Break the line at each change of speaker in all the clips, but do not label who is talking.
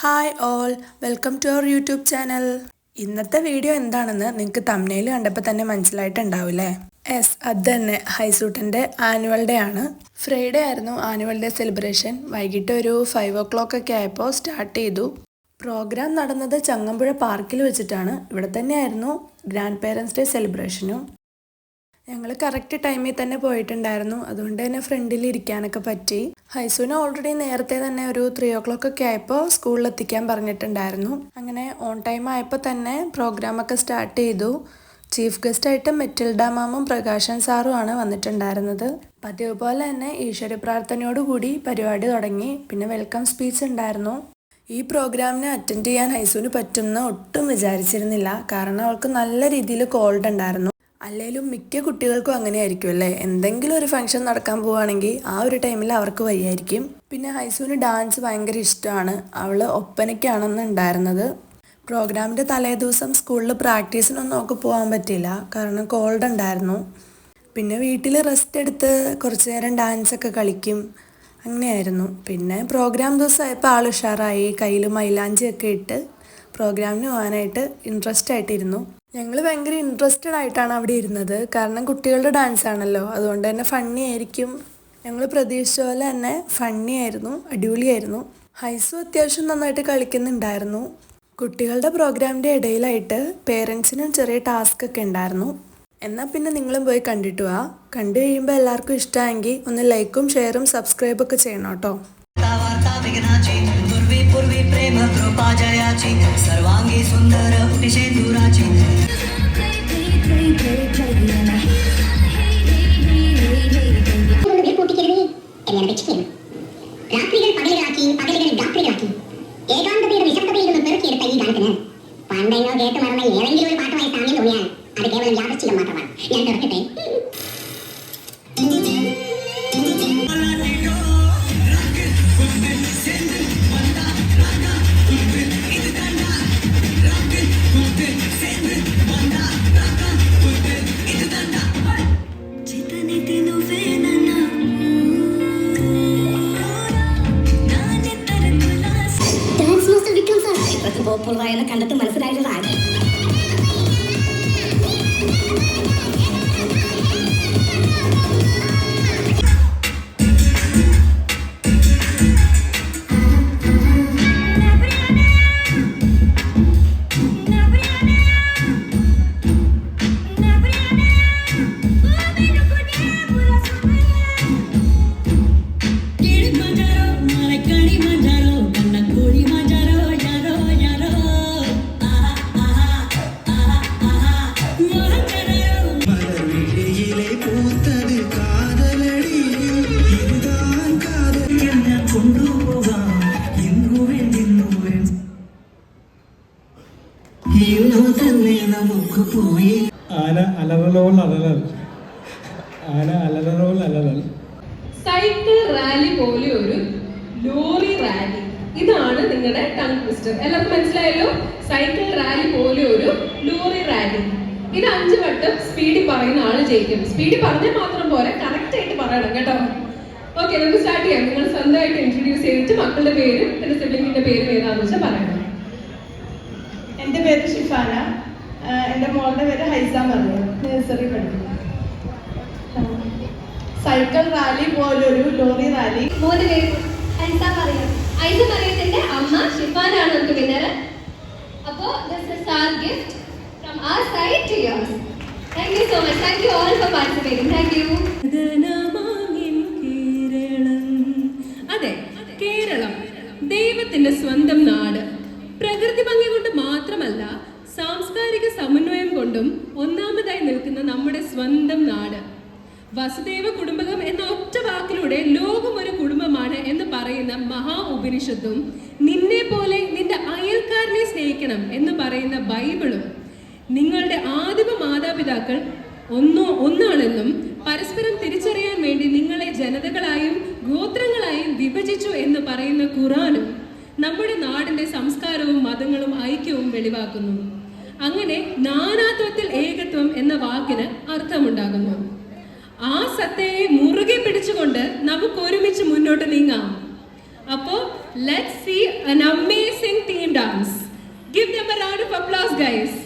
Hi all welcome to our YouTube channel ഇന്നത്തെ video എന്താണെന്ന് നിങ്ങൾക്ക് തമ്നയിൽ കണ്ടപ്പോൾ തന്നെ മനസ്സിലായിട്ടുണ്ടാവില്ലേ? എസ് അത് തന്നെ. ഹൈസൂട്ടിന്റെ ആനുവൽ ഡേ ആണ്. ഫ്രൈഡേ ആയിരുന്നു ആനുവൽ ഡേ സെലിബ്രേഷൻ വൈകിട്ട് ഒരു ഫൈവ് ഒ ക്ലോക്ക് ഒക്കെ ആയപ്പോൾ സ്റ്റാർട്ട് ചെയ്തു. പ്രോഗ്രാം നടന്നത് ചങ്ങമ്പുഴ പാർക്കിൽ വെച്ചിട്ടാണ്. ഇവിടെ തന്നെയായിരുന്നു ഗ്രാൻഡ് പേരൻസ് ഡേ സെലിബ്രേഷനും ഞങ്ങൾ കറക്റ്റ് ടൈമിൽ തന്നെ പോയിട്ടുണ്ടായിരുന്നു. അതുകൊണ്ട് തന്നെ ഫ്രണ്ടിൽ ഇരിക്കാനൊക്കെ പറ്റി. ഹൈസുവിനെ ഓൾറെഡി നേരത്തെ തന്നെ ഒരു ത്രീ ഓ ക്ലോക്ക് ഒക്കെ ആയപ്പോൾ സ്കൂളിൽ എത്തിക്കാൻ പറഞ്ഞിട്ടുണ്ടായിരുന്നു. അങ്ങനെ ഓൺ ടൈം ആയപ്പോൾ തന്നെ പ്രോഗ്രാമൊക്കെ സ്റ്റാർട്ട് ചെയ്തു. ചീഫ് ഗസ്റ്റായിട്ട് മെറ്റിൽഡ മാമും പ്രകാശൻ സാറുമാണ് വന്നിട്ടുണ്ടായിരുന്നത്. പതിവ് പോലെ തന്നെ ഈശ്വര പ്രാർത്ഥനയോടുകൂടി പരിപാടി തുടങ്ങി. പിന്നെ വെൽക്കം സ്പീച്ച് ഉണ്ടായിരുന്നു. ഈ പ്രോഗ്രാമിനെ അറ്റൻഡ് ചെയ്യാൻ ഹൈസുവിന് പറ്റുമെന്ന് ഒട്ടും വിചാരിച്ചിരുന്നില്ല. കാരണം അവൾക്ക് നല്ല രീതിയിൽ കോൾഡ് ഉണ്ടായിരുന്നു. അല്ലെങ്കിലും മിക്ക കുട്ടികൾക്കും അങ്ങനെ ആയിരിക്കും അല്ലേ? എന്തെങ്കിലും ഒരു ഫംഗ്ഷൻ നടക്കാൻ പോവുകയാണെങ്കിൽ ആ ഒരു ടൈമിൽ അവർക്ക് വയ്യായിരിക്കും. പിന്നെ ഹൈസുവിന് ഡാൻസ് ഭയങ്കര ഇഷ്ടമാണ്. അവൾ ഒപ്പനയ്ക്കാണെന്ന് ഉണ്ടായിരുന്നത്. പ്രോഗ്രാമിന്റെ തലേ ദിവസം സ്കൂളിൽ പ്രാക്ടീസിനൊന്നും നോക്കി പോകാൻ പറ്റിയില്ല. കാരണം കോൾഡ് ഉണ്ടായിരുന്നു. പിന്നെ വീട്ടിൽ റെസ്റ്റ് എടുത്ത് കുറച്ച് നേരം ഡാൻസൊക്കെ കളിക്കും. അങ്ങനെയായിരുന്നു. പിന്നെ പ്രോഗ്രാം ദിവസമായപ്പോൾ ആൾ ഉഷാറായി. കയ്യിൽ മൈലാഞ്ചിയൊക്കെ ഇട്ട് പ്രോഗ്രാമിന് പോകാനായിട്ട് ഇൻട്രസ്റ്റ് ആയിട്ടിരുന്നു. ഞങ്ങൾ ഭയങ്കര ഇൻട്രസ്റ്റഡ് ആയിട്ടാണ് അവിടെ ഇരുന്നത്. കാരണം കുട്ടികളുടെ ഡാൻസ് ആണല്ലോ. അതുകൊണ്ട് തന്നെ ഫണ്ണി ആയിരിക്കും. ഞങ്ങൾ പ്രതീക്ഷിച്ച പോലെ തന്നെ ഫണ്ണി ആയിരുന്നു. അടിപൊളിയായിരുന്നു. ഹൈസും അത്യാവശ്യം നന്നായിട്ട് കളിക്കുന്നുണ്ടായിരുന്നു. കുട്ടികളുടെ പ്രോഗ്രാമിന്റെ ഇടയിലായിട്ട് പേരൻസിനും ചെറിയ ടാസ്ക് ഒക്കെ ഉണ്ടായിരുന്നു. എന്നാൽ പിന്നെ നിങ്ങളും പോയി കണ്ടിട്ട് വാ. കണ്ടു കഴിയുമ്പോൾ എല്ലാവർക്കും ഇഷ്ടമായെങ്കിൽ ഒന്ന് ലൈക്കും ഷെയറും സബ്സ്ക്രൈബൊക്കെ ചെയ്യണം കേട്ടോ.
वार्ता विघ्नाची पूर्वी पूर्वी प्रेम कृपा जयाची सर्वांगी सुंदर निषेधुराची
മുതൽ കൂട്ടിക്കരുതേ എന്നെ രക്ഷിക്കണം രാത്രികൾ പകലുകളാക്കി പകലുകൾ രാത്രികളാക്കി ഏകാന്തതയുടെ നിശബ്ദതയിൽ നിന്ന് പെറുക്കിയെടുത്ത ഈ ഗാനത്തിന് പണ്ടെങ്ങോ കേട്ട് മറന്ന ഏതെങ്കിലും ഒരു പാട്ടുമായി സാമ്യം തോന്നിയാൽ അത് കേവലം യാദൃശ്ചികം മാത്രമാണ് ഞാൻ തുറക്കട്ടെ സാർ കണ്ടെത്തി പോപ്പുലറായെന്ന്
പോയി
ആന അലറലോൾ അലറൽ. ആന അലറലോൾ അലറൽ.
സൈക്കിൾ റാലി പോലെ ഒരു ലോറി റാലി. ഇതാണ് നിങ്ങളുടെ ടങ് ട്വിസ്റ്റർ. എല്ലാവർക്കും മനസ്സിലായല്ലോ? സൈക്കിൾ റാലി പോലെ ഒരു ലോറി റാലി. ഇത് അഞ്ചു വട്ടം സ്പീഡിൽ പറയുന്ന ആൾ ജയിക്കും. സ്പീഡിൽ പറഞ്ഞാൽ മാത്രം പോരെ. കറക്റ്റ് ആയിട്ട് പറയണം കേട്ടോ. ഓക്കെ നമുക്ക് സ്റ്റാർട്ട് ചെയ്യാം. നിങ്ങൾ സ്വന്തമായിട്ട് ഇൻട്രൊഡ്യൂസ് ചെയ്തിട്ട് മക്കളുടെ പേരും പിന്നെ സിബ്ലിംഗിന്റെ പേരും ഏതാണെന്ന് വെച്ചാൽ പറയണം.
എന്റെ പേര് ഷിഫാന. എന്റെ മോളുടെ പേര് ഹൈസ പറഞ്ഞു നഴ്സറി പഠിക്കുന്നു. സൈക്കിൾ റാലി പോലൊരു ലോറി റാലി.
മൂന്ന് പേര്. ഐസ അമ്മ ഷിഫാനാണ് നമുക്ക് വിന്നർ അപ്പോൾ this is our gift from side to yours. Thank you so much thank you all for participating thank you
ഗഗനമാങ്ങിൻ Kerala. അതെ കേരളം. ദൈവത്തിന്റെ സ്വന്തം വസുദേവ കുടുംബകം എന്ന ഒറ്റ വാക്കിലൂടെ ലോകം ഒരു കുടുംബമാണ് എന്ന് പറയുന്ന മഹാ ഉപനിഷത്തും നിന്നെ പോലെ നിന്റെ അയൽക്കാരനെ സ്നേഹിക്കണം എന്ന് പറയുന്ന ബൈബിളും നിങ്ങളുടെ ആദിമ മാതാപിതാക്കൾ ഒന്നോ ഒന്നാണെന്നും പരസ്പരം തിരിച്ചറിയാൻ വേണ്ടി നിങ്ങളെ ജനതകളായും ഗോത്രങ്ങളായും വിഭജിച്ചു എന്ന് പറയുന്ന ഖുറാനും നമ്മുടെ നാടിന്റെ സംസ്കാരവും മതങ്ങളും ഐക്യവും വെളിവാക്കുന്നു. അങ്ങനെ നാനാത്വത്തിൽ ഏകത്വം എന്ന വാക്കിന് അർത്ഥമുണ്ടാകുന്നു. ആ സത്തയെ മുറുകെ പിടിച്ചുകൊണ്ട് നമുക്ക് ഒരുമിച്ച് മുന്നോട്ട് നീങ്ങാം. അപ്പോ
let see an amazing theme dance give them a round of applause guys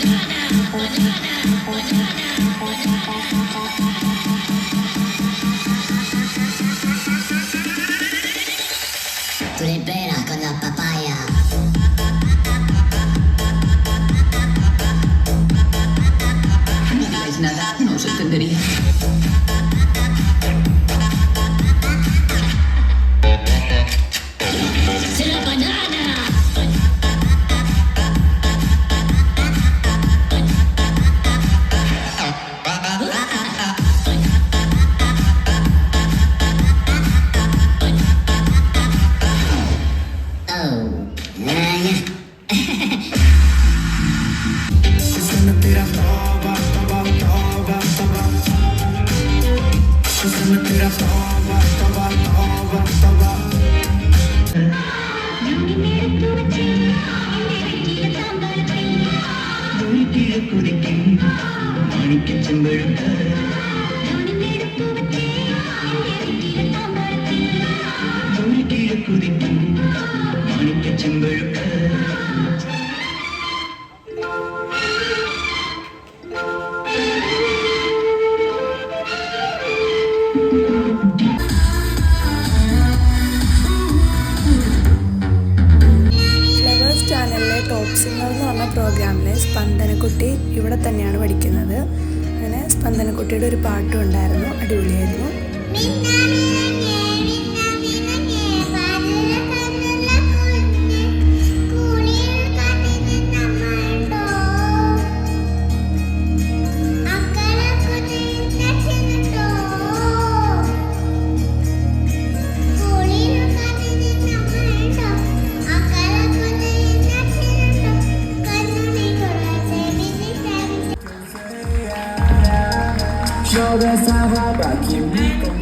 ตัวหน้าตัวหน้า കുതിക്കും മാണിക്ക ചെമ്പഴുക്ക
ടോപ്പ് സിംഗർ എന്ന് പറഞ്ഞ പഠിക്കുന്നത്. അങ്ങനെ സ്പന്ദനക്കുട്ടിയുടെ ഒരു പാട്ടും ഉണ്ടായിരുന്നു അടിപൊളിയായിരുന്നു
All the time, I rock you.